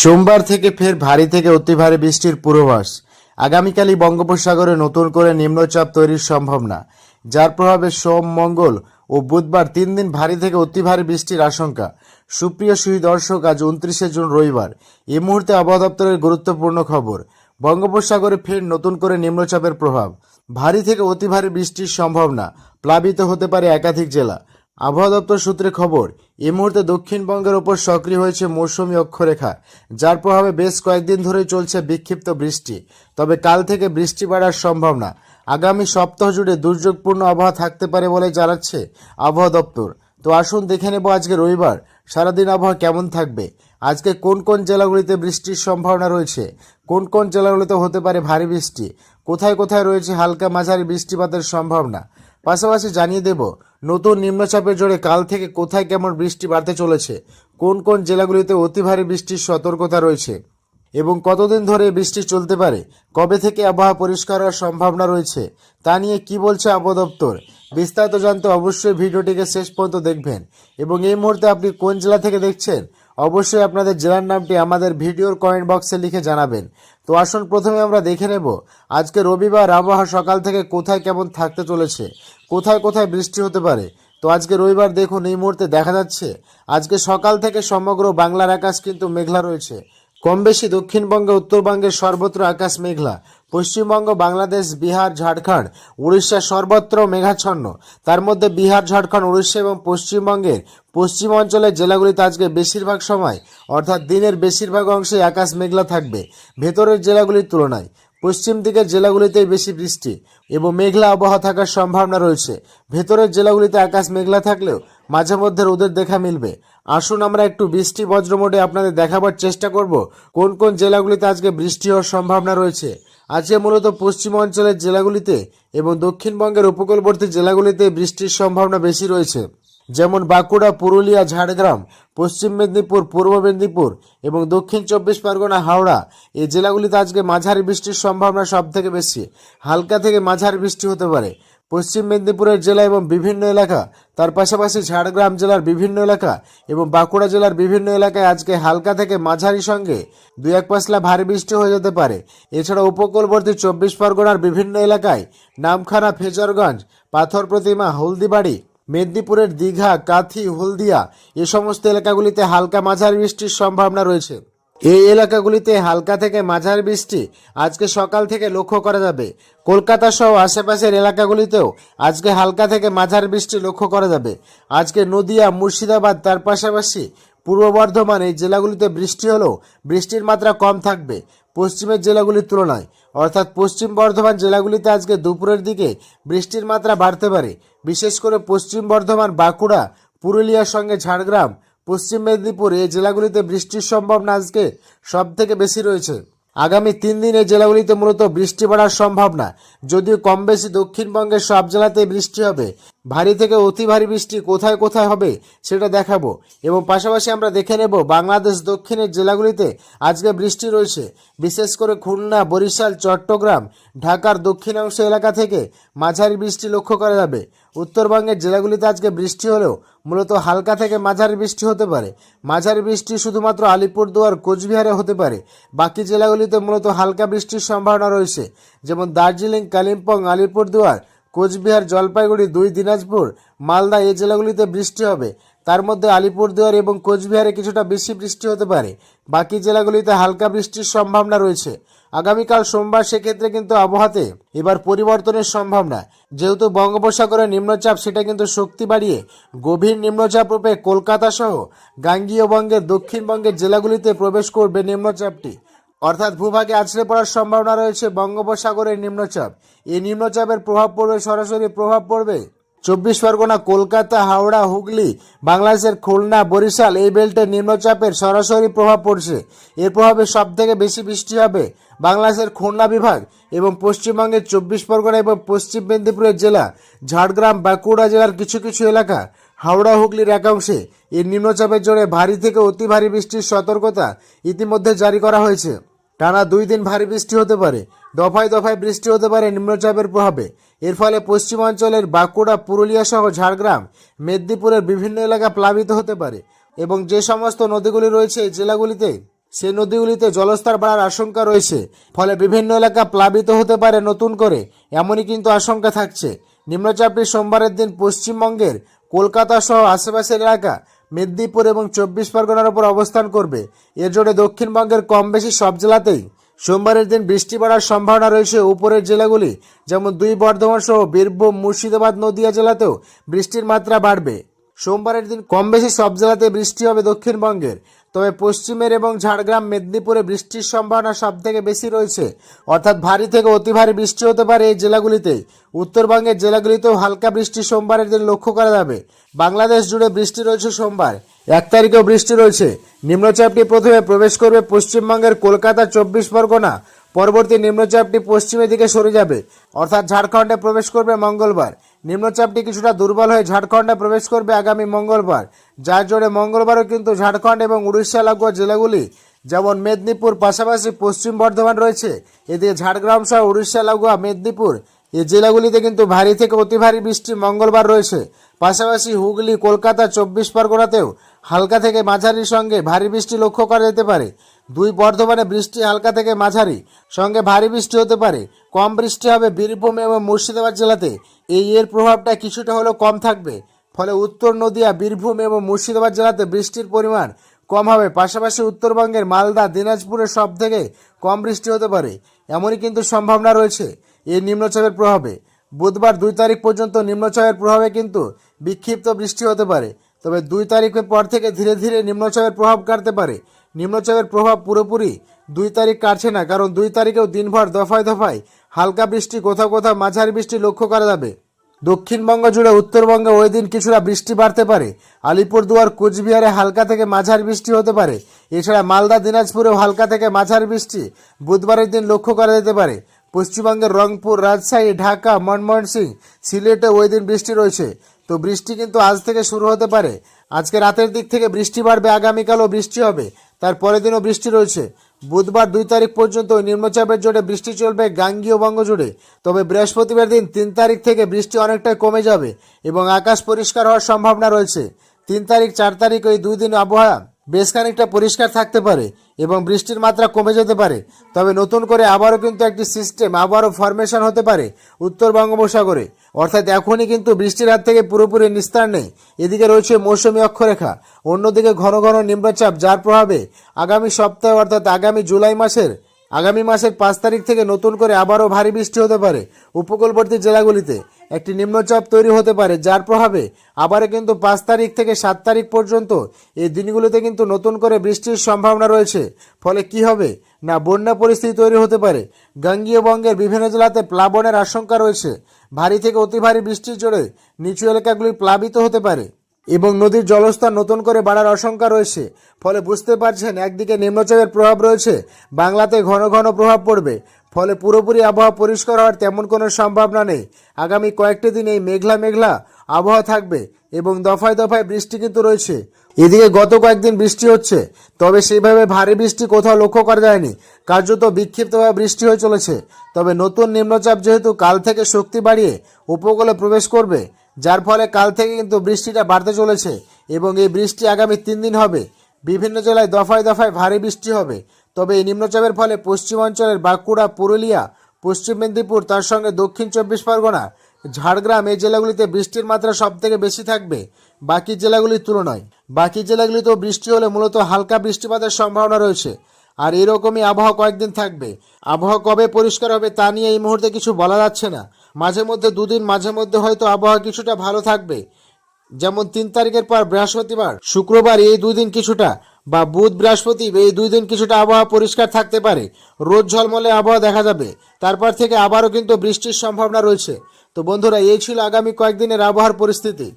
সোমবার থেকে ফের ভারী থেকে অতি ভারী বৃষ্টির পূর্বাভাস। আগামীকালই বঙ্গোপসাগরে নতুন করে নিম্নচাপ তৈরির সম্ভাবনা, যার প্রভাবে সোম, মঙ্গল ও বুধবার তিন দিন ভারী থেকে অতি ভারী বৃষ্টির আশঙ্কা। সুপ্রিয় সুই দর্শক, আজ উনত্রিশে জুন রবিবার। এই মুহূর্তে আবহাওয়া দপ্তরের গুরুত্বপূর্ণ খবর, বঙ্গোপসাগরে ফের নতুন করে নিম্নচাপের প্রভাব। ভারী থেকে অতি ভারী বৃষ্টির সম্ভাবনা প্লাবিত হতে পারে একাধিক জেলা। আবহাওয়া দপ্তর সূত্রে খবর, এই মুহূর্তে দক্ষিণবঙ্গের ওপর সক্রিয় হয়েছে মৌসুমী অক্ষরেখা, যার প্রভাবে বেশ কয়েকদিন ধরে চলছে বিক্ষিপ্ত বৃষ্টি। তবে কাল থেকে বৃষ্টি বাড়ার সম্ভাবনা। আগামী সপ্তাহ জুড়ে দুর্যোগপূর্ণ আবহাওয়া থাকতে পারে বলে জানাচ্ছে আবহাওয়া দপ্তর। তো আসুন দেখে নেব আজকে রবিবার সারাদিন আবহাওয়া কেমন থাকবে। আজকে কোন কোন জেলাগুলিতে বৃষ্টির সম্ভাবনা রয়েছে? কোন কোন জেলাগুলিতে হতে পারে ভারী বৃষ্টি? কোথায় কোথায় রয়েছে হালকা মাঝারি বৃষ্টিপাতের সম্ভাবনা? পাশাপাশি জানিয়ে দেব, নতুন নিম্নচাপের জোরে কাল থেকে কোথায় কেমন বৃষ্টি বাড়তে চলেছে? কোন কোন জেলাগুলিতে অতি ভারী বৃষ্টির সতর্কতা রয়েছে? এবং কতদিন ধরে বৃষ্টি চলতে পারে? কবে থেকে আবহাওয়া পরিষ্কার হওয়ার সম্ভাবনা রয়েছে? তা নিয়ে কি বলছে আবহাওয়া দপ্তর? বিস্তারিত জানতে অবশ্যই ভিডিওটিকে শেষ পর্যন্ত দেখবেন। এবং এই মুহূর্তে আপনি কোন জেলা থেকে দেখছেন? অবশ্যই আপনাদের জেলার নামটি আমাদের ভিডিওর কমেন্ট বক্সে লিখে জানাবেন। তো আসুন প্রথমে আমরা দেখে নেব, আজকে রবিবার আবহাওয়া সকাল থেকে কোথায় কেমন থাকতে চলেছে, কোথায় কোথায় বৃষ্টি হতে পারে। তো আজকে রবিবার দেখুন, এই মুহূর্তে দেখা যাচ্ছে, আজকে সকাল থেকে সমগ্র বাংলার আকাশ কিন্তু মেঘলা রয়েছে। কম বেশি দক্ষিণবঙ্গে, উত্তরবঙ্গের সর্বত্র আকাশ মেঘলা। পশ্চিমবঙ্গ, বাংলাদেশ, বিহার, ঝাড়খণ্ড, উড়িষ্যা সর্বত্র মেঘাচ্ছন্ন। তার মধ্যে বিহার, ঝাড়খণ্ড, উড়িষ্যা এবং পশ্চিমবঙ্গের পশ্চিম অঞ্চলের জেলাগুলিতে আজকে বেশিরভাগ সময়, অর্থাৎ দিনের বেশিরভাগ অংশে আকাশ মেঘলা থাকবে। ভেতরের জেলাগুলির তুলনায় পশ্চিম দিকের জেলাগুলিতেই বেশি বৃষ্টি এবং মেঘলা আবহাওয়া থাকার সম্ভাবনা রয়েছে। ভেতরের জেলাগুলিতে আকাশ মেঘলা থাকলেও মাঝে মধ্যে রোদের দেখা মিলবে। আসুন আমরা একটু বৃষ্টি বজ্র মোডে আপনাদের দেখাবার চেষ্টা করব, কোন কোন জেলাগুলিতে আজকে বৃষ্টি হওয়ার সম্ভাবনা রয়েছে। আজকে মূলত পশ্চিম অঞ্চলের জেলাগুলিতে এবং দক্ষিণবঙ্গের উপকূলবর্তী জেলাগুলিতে বৃষ্টির সম্ভাবনা বেশি রয়েছে, যেমন বাঁকুড়া, পুরুলিয়া, ঝাড়গ্রাম, পশ্চিম মেদিনীপুর, পূর্ব মেদিনীপুর এবং দক্ষিণ চব্বিশ পরগনা, হাওড়া। এই জেলাগুলিতে আজকে মাঝারি বৃষ্টির সম্ভাবনা সব থেকে বেশি। হালকা থেকে মাঝারি বৃষ্টি হতে পারে। পশ্চিম মেদিনীপুরের জেলা এবং বিভিন্ন এলাকা, তার পাশাপাশি ঝাড়গ্রাম জেলার বিভিন্ন এলাকা এবং বাঁকুড়া জেলার বিভিন্ন এলাকায় আজকে হালকা থেকে মাঝারি সঙ্গে দুই এক পাশলা ভারী বৃষ্টি হয়ে যেতে পারে। এছাড়া উপকূলবর্তী চব্বিশ পরগনার বিভিন্ন এলাকায় নামখানা, ফেজরগঞ্জ, পাথর প্রতিমা, হলদিবাড়ি, মেদিনীপুরের দীঘা, কাথি, হলদিয়া, এ সমস্ত এলাকাগুলিতে হালকা মাঝারি বৃষ্টির সম্ভাবনা রয়েছে। এই এলাকাগুলিতে হালকা থেকে মাঝারি বৃষ্টি আজকে সকাল থেকে লক্ষ্য করা যাবে। কলকাতা সহ আশেপাশের এলাকাগুলিতেও আজকে হালকা থেকে মাঝারি বৃষ্টি লক্ষ্য করা যাবে। আজকে নদিয়া, মুর্শিদাবাদ, তার পাশাপাশি পূর্ব বর্ধমান এই জেলাগুলিতে বৃষ্টি হলেও বৃষ্টির মাত্রা কম থাকবে পশ্চিমের জেলাগুলির তুলনায়। অর্থাৎ পশ্চিম বর্ধমান জেলাগুলিতে আজকে দুপুরের দিকে বৃষ্টির মাত্রা বাড়তে পারে। বিশেষ করে পশ্চিম বর্ধমান, বাঁকুড়া, পুরুলিয়ার সঙ্গে ঝাড়গ্রাম পশ্চিম মেদিনীপুর এই জেলাগুলিতে বৃষ্টির সম্ভাবনা আজকে সব থেকে বেশি রয়েছে। আগামী তিন দিন জেলাগুলিতে মূলত বৃষ্টি পড়ার সম্ভাবনা, যদিও কম বেশি দক্ষিণবঙ্গের সব জেলাতেই বৃষ্টি হবে। ভারী থেকে অতি ভারী বৃষ্টি কোথায় কোথায় হবে সেটা দেখাবো। এবং পাশাপাশি আমরা দেখে নেব বাংলাদেশ দক্ষিণের জেলাগুলিতে আজকে বৃষ্টি রয়েছে। বিশেষ করে খুলনা, বরিশাল, চট্টগ্রাম, ঢাকার দক্ষিণাংশ এলাকা থেকে মাঝারি বৃষ্টি লক্ষ্য করা যাবে। উত্তরবঙ্গের জেলাগুলিতে আজকে বৃষ্টি হলেও মূলত হালকা থেকে মাঝারি বৃষ্টি হতে পারে। মাঝারি বৃষ্টি শুধুমাত্র আলিপুরদুয়ার, কোচবিহারে হতে পারে। বাকি জেলাগুলিতে মূলত হালকা বৃষ্টির সম্ভাবনা রয়েছে। যেমন দার্জিলিং, কালিম্পং, আলিপুরদুয়ার কোচবিহার জলপাইগুড়ি দুই, দিনাজপুর, মালদা এই জেলাগুলিতে বৃষ্টি হবে। তার মধ্যে আলিপুরদুয়ার এবং কোচবিহারে কিছুটা বেশি বৃষ্টি হতে পারে। বাকি জেলাগুলিতে হালকা বৃষ্টির সম্ভাবনা রয়েছে। আগামীকাল সোমবার সেক্ষেত্রে কিন্তু আবহাওয়াতে এবার পরিবর্তনের সম্ভাবনা। যেহেতু বঙ্গোপসাগরের নিম্নচাপ, সেটা কিন্তু শক্তি বাড়িয়ে গভীর নিম্নচাপ রূপে কলকাতা সহ গাঙ্গীয় বঙ্গের দক্ষিণবঙ্গের জেলাগুলিতে প্রবেশ করবে নিম্নচাপটি। অর্থাৎ ভূভাগে আছড়ে পড়ার সম্ভাবনা রয়েছে বঙ্গোপসাগরের নিম্নচাপ। এই নিম্নচাপের প্রভাব পড়বে সরাসরি প্রভাব পড়বে চব্বিশ পরগনা, কলকাতা, হাওড়া, হুগলি, বাংলাদেশের খুলনা, বরিশাল। এই বেল্টের নিম্নচাপের সরাসরি প্রভাব পড়ছে। এর প্রভাবে সব থেকে বেশি বৃষ্টি হবে বাংলাদেশের খুলনা বিভাগ এবং পশ্চিমবঙ্গের চব্বিশ পরগনা এবং পশ্চিম মেদিনীপুরের জেলা। ঝাড়গ্রাম, বাঁকুড়া জেলার কিছু কিছু এলাকা, হাওড়া, হুগলির একাংশে এই নিম্নচাপের জোরে ভারী থেকে অতি ভারী বৃষ্টির সতর্কতা ইতিমধ্যে জারি করা হয়েছে। টানা দুই দিন ভারী বৃষ্টি হতে পারে। দফায় দফায় বৃষ্টি হতে পারে নিম্নচাপের প্রভাবে। এর ফলে পশ্চিমাঞ্চলের বাঁকুড়া, পুরুলিয়া সহ ঝাড়গ্রাম, মেদিনীপুরের বিভিন্ন এলাকা প্লাবিত হতে পারে এবং যে সমস্ত নদীগুলি রয়েছে জেলাগুলিতে সেই নদীগুলিতে জলস্তর বাড়ার আশঙ্কা রয়েছে। ফলে বিভিন্ন এলাকা প্লাবিত হতে পারে নতুন করে, এমনই কিন্তু আশঙ্কা থাকছে। নিম্নচাপটি সোমবারের দিন পশ্চিমবঙ্গের কলকাতা সহ আশেপাশের এলাকা মেদিনীপুর এবং চব্বিশ পরগনার উপর অবস্থান করবে। এর জন্য দক্ষিণবঙ্গের কম বেশি সব জেলাতেই সোমবারের দিন বৃষ্টি পড়ার সম্ভাবনা রয়েছে উপরের জেলাগুলি, যেমন দুই বর্ধমান সহ বীরভূম, মুর্শিদাবাদ, নদিয়া জেলাতেও বৃষ্টির মাত্রা বাড়বে। সোমবারের দিন কম বেশি সব জেলাতে বৃষ্টি হবে দক্ষিণবঙ্গের। তবে পশ্চিমের এবং ঝাড়গ্রাম, মেদিনীপুরে বৃষ্টির সম্ভাবনা সব থেকে বেশি রয়েছে। অর্থাৎ ভারী থেকে অতি ভারী বৃষ্টি হতে পারে এই জেলাগুলিতে। উত্তরবঙ্গের জেলাগুলিতেও হালকা বৃষ্টি সোমবারের দিন লক্ষ্য করা যাবে। বাংলাদেশ জুড়ে বৃষ্টি রয়েছে সোমবার। এক তারিখেও বৃষ্টি রয়েছে। নিম্নচাপটি প্রথমে প্রবেশ করবে পশ্চিমবঙ্গের কলকাতা, চব্বিশ পরগনা পরবর্তী নিম্নচাপটি পশ্চিমের দিকে সরে যাবে। অর্থাৎ ঝাড়খণ্ডে প্রবেশ করবে মঙ্গলবার। নিম্নচাপটি কিছুটা দুর্বল হয়ে ঝাড়খণ্ডে প্রবেশ করবে আগামী মঙ্গলবার। যার জন্য মঙ্গলবারও কিন্তু ঝাড়খণ্ড এবং উড়িষ্যা লাগোয়া জেলাগুলি, যেমন মেদিনীপুর, পাশাপাশি পশ্চিম বর্ধমান রয়েছে। এদিকে ঝাড়গ্রাম সহ উড়িষ্যা লাগোয়া মেদিনীপুর এই জেলাগুলিতে কিন্তু ভারী থেকে অতি ভারী বৃষ্টি মঙ্গলবার রয়েছে। পাশাপাশি হুগলি, কলকাতা, চব্বিশ পরগনাতেও হালকা থেকে মাঝারির সঙ্গে ভারী বৃষ্টি লক্ষ্য করা যেতে পারে। দুই বর্ধমানে বৃষ্টি হালকা থেকে মাঝারি, সঙ্গে ভারী বৃষ্টি হতে পারে। কম বৃষ্টি হবে বীরভূম এবং মুর্শিদাবাদ জেলাতে। এই এর প্রভাবটা কিছুটা হলেও কম থাকবে। ফলে উত্তর নদিয়া, বীরভূম এবং মুর্শিদাবাদ জেলাতে বৃষ্টির পরিমাণ কম হবে। পাশাপাশি উত্তরবঙ্গের মালদা দিনাজপুরের সব থেকে কম বৃষ্টি হতে পারে। এমনই কিন্তু সম্ভাবনা রয়েছে। এই নিম্নচাপের প্রভাবে। বুধবার দুই তারিখ পর্যন্ত নিম্নচাপের প্রভাবে কিন্তু বিক্ষিপ্ত বৃষ্টি হতে পারে। তবে দুই তারিখের পর থেকে ধীরে ধীরে নিম্নচাপের প্রভাব কাটতে পারে। নিম্নচাপের প্রভাব পুরোপুরি দুই তারিখ কাটছে না, কারণ দুই তারিখেও দিনভর দফায় দফায় হালকা বৃষ্টি, কোথাও কোথাও মাঝারি বৃষ্টি লক্ষ্য করা যাবে। দক্ষিণবঙ্গ জুড়ে উত্তরবঙ্গে ওই দিন কিছুটা বৃষ্টি বাড়তে পারে। আলিপুরদুয়ার, কোচবিহারে হালকা থেকে মাঝারি বৃষ্টি হতে পারে। এছাড়া মালদা, দিনাজপুরেও হালকা থেকে মাঝারি বৃষ্টি বুধবারের দিন লক্ষ্য করা যেতে পারে। পশ্চিমবঙ্গের রংপুর, রাজশাহী, ঢাকা ময়মনসিংহ সিলেটে ওই দিন বৃষ্টি রয়েছে। তো বৃষ্টি কিন্তু আজ থেকে শুরু হতে পারে। আজকে রাতের দিক থেকে বৃষ্টি বাড়বে, আগামীকালও বৃষ্টি হবে। তার পরের দিনও বৃষ্টি রয়েছে। বুধবার দুই তারিখ পর্যন্ত নিম্নচাপের জোরে বৃষ্টি চলবে গাঙ্গীয় বঙ্গ জুড়ে তবে বৃহস্পতিবার দিন তিন তারিখ থেকে বৃষ্টি অনেকটাই কমে যাবে এবং আকাশ পরিষ্কার হওয়ার সম্ভাবনা রয়েছে। তিন তারিখ, চার তারিখ ওই দুই দিন আবহাওয়া বেশ খানিকটা পরিষ্কার থাকতে পারে এবং বৃষ্টির মাত্রা কমে যেতে পারে। তবে নতুন করে আবারও কিন্তু একটি সিস্টেম আবারও ফরমেশন হতে পারে উত্তর বঙ্গোপসাগরে। অর্থাৎ এখনই কিন্তু বৃষ্টির হাত থেকে পুরোপুরি নিস্তার নেই। এদিকে রয়েছে মৌসুমী অক্ষরেখা। অন্যদিকে ঘন ঘন নিম্নচাপ, যার প্রভাবে আগামী সপ্তাহে, অর্থাৎ আগামী জুলাই মাসের আগামী মাসের পাঁচ তারিখ থেকে নতুন করে আবারও ভারী বৃষ্টি হতে পারে। উপকূলবর্তী জেলাগুলিতে একটি নিম্নচাপ তৈরি হতে পারে, যার প্রভাবে আবারও কিন্তু পাঁচ তারিখ থেকে সাত তারিখ পর্যন্ত এই দিনগুলিতে কিন্তু নতুন করে বৃষ্টির সম্ভাবনা রয়েছে। ফলে কি হবে? না, বন্যা পরিস্থিতি তৈরি হতে পারে। গাঙ্গীয় বঙ্গের বিভিন্ন জেলাতে প্লাবনের আশঙ্কা রয়েছে। ভারী থেকে অতি ভারী বৃষ্টির জোরে নিচু এলাকাগুলি প্লাবিত হতে পারে। এবং নদীর জলস্তর নতুন করে বাড়ার আশঙ্কা রয়েছে। ফলে বুঝতে পারছেন, একদিকে নিম্নচাপের প্রভাব রয়েছে, বাংলাতে ঘন ঘন প্রভাব পড়বে। ফলে পুরোপুরি আবহাওয়া পরিষ্কার হওয়ার তেমন কোনো সম্ভাবনা নেই। আগামী কয়েকটি দিন এই মেঘলা মেঘলা আবহাওয়া থাকবে এবং দফায় দফায় বৃষ্টি কিন্তু রয়েছে। এদিকে গত কয়েকদিন বৃষ্টি হচ্ছে, তবে সেইভাবে ভারী বৃষ্টি কোথাও লক্ষ্য করা যায়নি। কার্যত বিক্ষিপ্তভাবে বৃষ্টি হয়ে চলেছে। তবে নতুন নিম্নচাপ যেহেতু কাল থেকে শক্তি বাড়িয়ে উপকূলে প্রবেশ করবে যার ফলে কাল থেকে কিন্তু বৃষ্টিটা বাড়তে চলেছে এবং এই বৃষ্টি আগামী তিন দিন হবে। বিভিন্ন জেলায় দফায় দফায় ভারী বৃষ্টি হবে। তবে এই নিম্নচাপের ফলে পশ্চিমাঞ্চলের বাঁকুড়া, পুরুলিয়া, পশ্চিম মেদিনীপুর, তার সঙ্গে দক্ষিণ চব্বিশ পরগনা, ঝাড়গ্রাম এই জেলাগুলিতে বৃষ্টির মাত্রা সব থেকে বেশি থাকবে বাকি জেলাগুলির তুলনায়। বাকি জেলাগুলিতেও বৃষ্টি হলে মূলত হালকা বৃষ্টিপাতের সম্ভাবনা রয়েছে। আর এরকমই আবহাওয়া কয়েকদিন থাকবে। আবহাওয়া কবে পরিষ্কার হবে তা নিয়ে এই মুহূর্তে কিছু বলা যাচ্ছে না। মাঝে মধ্যে দুদিন, মাঝে মধ্যে হয়তো আবহাওয়া কিছুটা ভালো থাকবে। যেমন তিন তারিখের পর বৃহস্পতিবার, শুক্রবার এই দুই দিন কিছুটা বা বুধ বৃহস্পতি এই দুই দিন কিছুটা আবহাওয়া পরিষ্কার থাকতে পারে। রোদ ঝলমলে আবহাওয়া দেখা যাবে। তারপর থেকে আবারও কিন্তু বৃষ্টির সম্ভাবনা রয়েছে। তো বন্ধুরা, এই ছিল আগামী কয়েকদিনের আবহাওয়ার পরিস্থিতি।